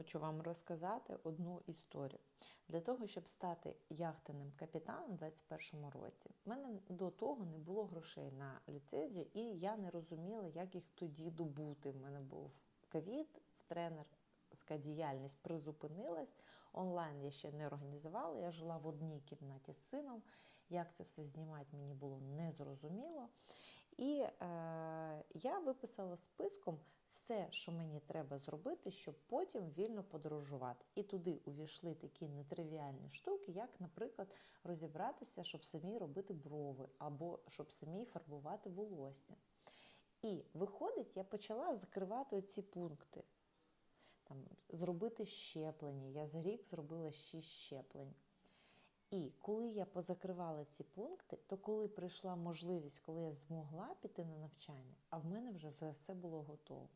хочу вам розказати одну історію. Для того, щоб стати яхтенним капітаном у 2021 році, в мене до того не було грошей на ліцензію, і я не розуміла, як їх тоді добути. В мене був ковід, в тренерська діяльність призупинилась. Онлайн я ще не організувала. Я жила в одній кімнаті з сином. Як це все знімати, мені було незрозуміло. І е, я виписала списком все, що мені треба зробити, щоб потім вільно подорожувати. І туди увійшли такі нетривіальні штуки, як, наприклад, розібратися, щоб самі робити брови, або щоб самі фарбувати волосся. І виходить, я почала закривати ці пункти. Там, зробити щеплення. Я за рік зробила 6 щеплень. І коли я позакривала ці пункти, то коли прийшла можливість, коли я змогла піти на навчання, а в мене вже все було готово.